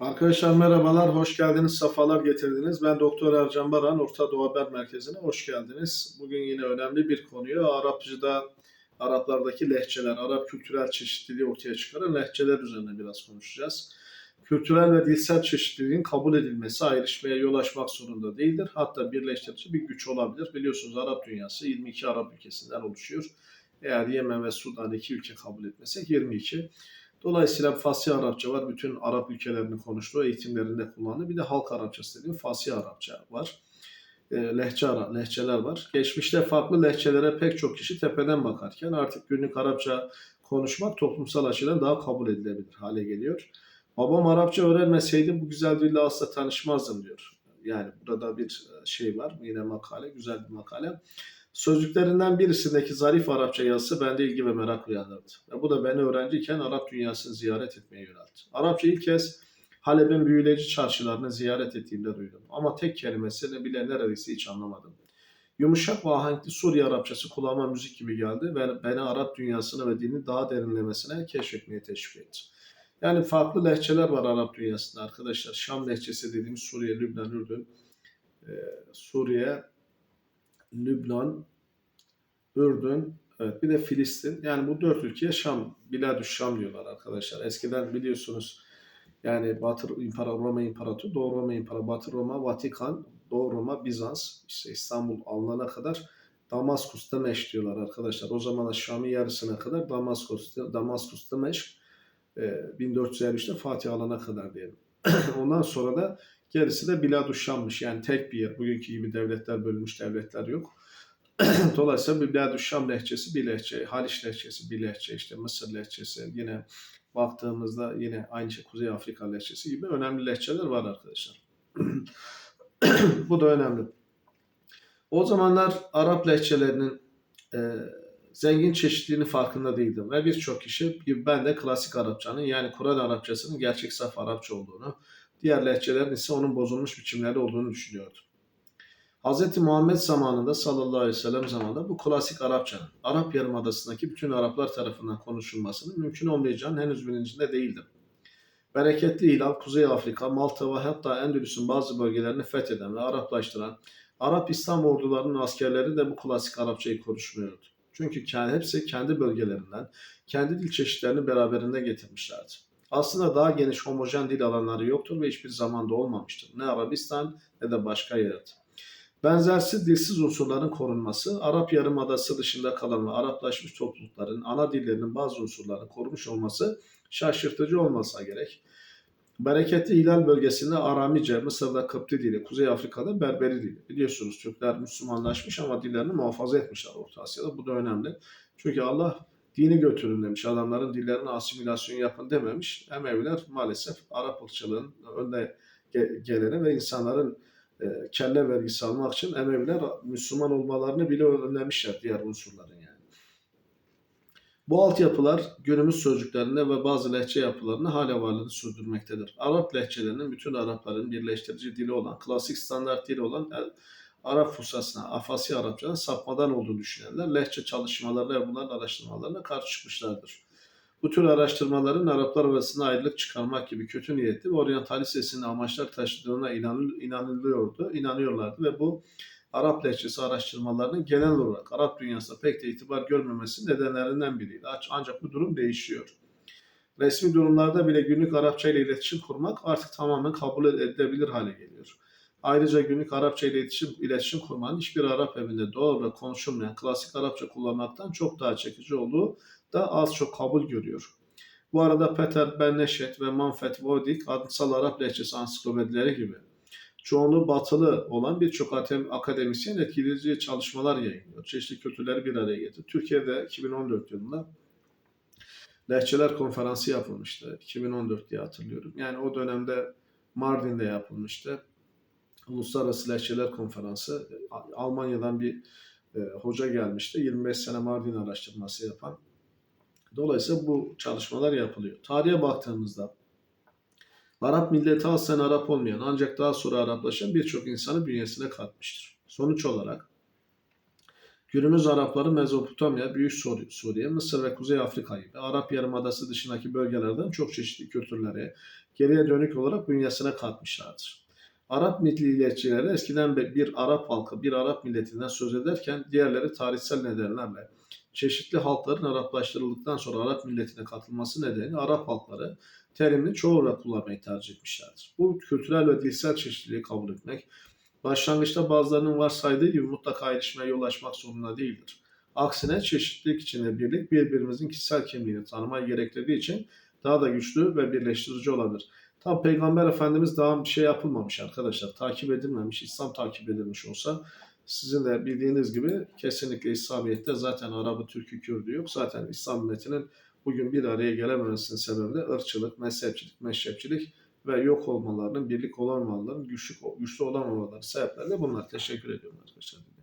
Arkadaşlar merhabalar, hoş geldiniz, safalar getirdiniz. Ben Doktor Ercan Baran, Orta Doğu Haber Merkezi'ne hoş geldiniz. Bugün yine önemli bir konuyu Arapçıda, Araplardaki lehçeler, Arap kültürel çeşitliliği ortaya çıkaran lehçeler üzerine biraz konuşacağız. Kültürel ve dilsel çeşitliliğin kabul edilmesi ayrışmaya yol açmak zorunda değildir. Hatta birleştirici bir güç olabilir. Biliyorsunuz Arap dünyası 22 Arap ülkesinden oluşuyor. Eğer Yemen ve Sudan iki ülke kabul etmesek 22. Dolayısıyla Fasih Arapça var. Bütün Arap ülkelerinin konuştuğu eğitimlerinde kullandığı. Bir de halk Arapçası dediğim Fasih Arapça var. E, lehçe ara, lehçeler var. Geçmişte farklı lehçelere pek çok kişi tepeden bakarken artık günlük Arapça konuşmak toplumsal açıdan daha kabul edilebilir hale geliyor. Babam Arapça öğrenmeseydi bu güzel dille asla tanışmazdım diyor. Yani burada bir şey var. Yine makale, güzel bir makale. Sözlüklerinden birisindeki zarif Arapça yazısı bende ilgi ve merak uyandırdı. Ve bu da beni öğrenciyken Arap dünyasını ziyaret etmeye yöneltti. Arapça ilk kez Halep'in büyüleyici çarşılarını ziyaret ettiğimde duydum. Ama tek kelimesini bile neredeyse hiç anlamadım. Yumuşak ve ahenkli Suriye Arapçası kulağıma müzik gibi geldi ve beni Arap dünyasını ve dini daha derinlemesine keşfetmeye teşvik etti. Yani farklı lehçeler var Arap dünyasında arkadaşlar. Şam lehçesi dediğimiz Suriye, Lübnan, Ürdün, Suriye, Lübnan, Ürdün, evet bir de Filistin. Yani bu dört ülkeye Şam, Biladüs Şam diyorlar arkadaşlar. Eskiden biliyorsunuz yani Batı İmpara, Roma İmparatoru, Doğu Roma İmparatoru, Batı Roma, Vatikan, Doğu Roma, Bizans, işte İstanbul alınana kadar Damaskus'ta Meşk diyorlar arkadaşlar. O zaman Şam'ın yarısına kadar Damaskus'ta, Damaskus'ta Meşk, 1453'te Fatih alana kadar diyelim. Ondan sonra da gerisi de Biladüs Şam'mış. Yani tek bir yer. Bugünkü gibi devletler bölünmüş devletler yok. Dolayısıyla Biladüs Şam lehçesi bir lehçe, Haliç lehçesi bir lehçe, işte Mısır lehçesi, yine baktığımızda yine aynı şey Kuzey Afrika lehçesi gibi önemli lehçeler var arkadaşlar. Bu da önemli. O zamanlar Arap lehçelerinin e, zengin çeşitliliğinin farkında değildim ve birçok kişi ben de klasik Arapçanın yani Kur'an Arapçasının gerçek saf Arapça olduğunu, diğer lehçelerin ise onun bozulmuş biçimleri olduğunu düşünüyordum. Hz. Muhammed zamanında sallallahu aleyhi ve sellem zamanında bu klasik Arapçanın Arap Yarımadası'ndaki bütün Araplar tarafından konuşulmasının mümkün olmayacağının henüz bilincinde değildim. Bereketli Hilal, Kuzey Afrika, Malta ve hatta Endülüs'ün bazı bölgelerini fetheden ve Araplaştıran Arap İslam ordularının askerleri de bu klasik Arapçayı konuşmuyordu. Çünkü hepsi kendi bölgelerinden, kendi dil çeşitlerini beraberinde getirmişlerdi. Aslında daha geniş homojen dil alanları yoktur ve hiçbir zamanda olmamıştır. Ne Arabistan ne de başka yerde. Benzersiz dilsiz unsurların korunması, Arap Yarımadası dışında kalan ve Araplaşmış toplulukların ana dillerinin bazı unsurlarını korumuş olması şaşırtıcı olmasa gerek. Bereketli Hilal bölgesinde Aramice, Mısır'da Kıpti dili, Kuzey Afrika'da Berberi dili. Biliyorsunuz Türkler Müslümanlaşmış ama dillerini muhafaza etmişler Orta Asya'da. Bu da önemli. Çünkü Allah dini götürün demiş. Adamların dillerine asimilasyon yapın dememiş. Emeviler maalesef Arap ırkçılığın önde geleni ve insanların kelle vergisi almak için Emeviler Müslüman olmalarını bile önlemişler diğer unsurların yani. Bu altyapılar günümüz sözcüklerinde ve bazı lehçe yapılarını hala varlığını sürdürmektedir. Arap lehçelerinin bütün Arapların birleştirici dili olan, klasik standart dili olan Arap Fusasına, Afasi Arapça'nın sapmadan olduğunu düşünenler lehçe çalışmalarına ve bunların araştırmalarına karşı çıkmışlardır. Bu tür araştırmaların Araplar arasında ayrılık çıkarmak gibi kötü niyetli ve oryantalist esinli amaçlar taşıdığına inanılıyordu, inanıyorlardı ve bu Arap lehçesi araştırmalarının genel olarak Arap dünyasında pek de itibar görmemesi nedenlerinden biriydi. Ancak bu durum değişiyor. Resmi durumlarda bile günlük Arapça ile iletişim kurmak artık tamamen kabul edilebilir hale geliyor. Ayrıca günlük Arapça ile iletişim, iletişim kurmanın hiçbir Arap evinde doğal ve konuşulmayan klasik Arapça kullanmaktan çok daha çekici olduğu da az çok kabul görüyor. Bu arada Peter Berneşet ve Manfred Vodik adınsal Arap lehçesi ansiklopedileri gibi çoğunluğu batılı olan birçok akademisyen etkileyici çalışmalar yayınlıyor. Çeşitli kültürleri bir araya getirdi. Türkiye'de 2014 yılında Lehçeler Konferansı yapılmıştı. 2014 diye hatırlıyorum. Yani o dönemde Mardin'de yapılmıştı. Uluslararası Lehçeler Konferansı. Almanya'dan bir e, hoca gelmişti. 25 sene Mardin araştırması yapan. Dolayısıyla bu çalışmalar yapılıyor. Tarihe baktığımızda Arap milleti aslen Arap olmayan ancak daha sonra Araplaşan birçok insanı bünyesine katmıştır. Sonuç olarak günümüz Arapları Mezopotamya, Büyük Suriye, Mısır ve Kuzey Afrika gibi Arap Yarımadası dışındaki bölgelerden çok çeşitli kültürlere, geriye dönük olarak bünyesine katmışlardır. Arap milliyetçileri eskiden bir Arap halkı, bir Arap milletinden söz ederken diğerleri tarihsel nedenlerle çeşitli halkların Araplaştırıldıktan sonra Arap milletine katılması nedeniyle Arap halkları terimini çoğularak kullanmayı tercih etmişlerdir. Bu kültürel ve dilsel çeşitliliği kabul etmek, başlangıçta bazılarının varsaydığı gibi mutlaka ayrışmaya yol açmak zorunda değildir. Aksine çeşitlilik içinde birlik birbirimizin kişisel kimliğini tanımayı gerektirdiği için daha da güçlü ve birleştirici olabilir. Tam Peygamber Efendimiz daha bir şey yapılmamış arkadaşlar. Takip edilmemiş, İslam takip edilmiş olsa sizin de bildiğiniz gibi kesinlikle İslamiyet'te zaten Arap'ı, Türk'ü, Kürd'ü yok. Zaten İslam milletinin bugün bir araya gelememesinin sebebi de ırkçılık, mezhepçilik, meşrepçilik ve yok olmalarının, birlik olamamalarının, güçlü, güçlü olamamalarının sebepleri de bunlar. Teşekkür ediyorum arkadaşlar.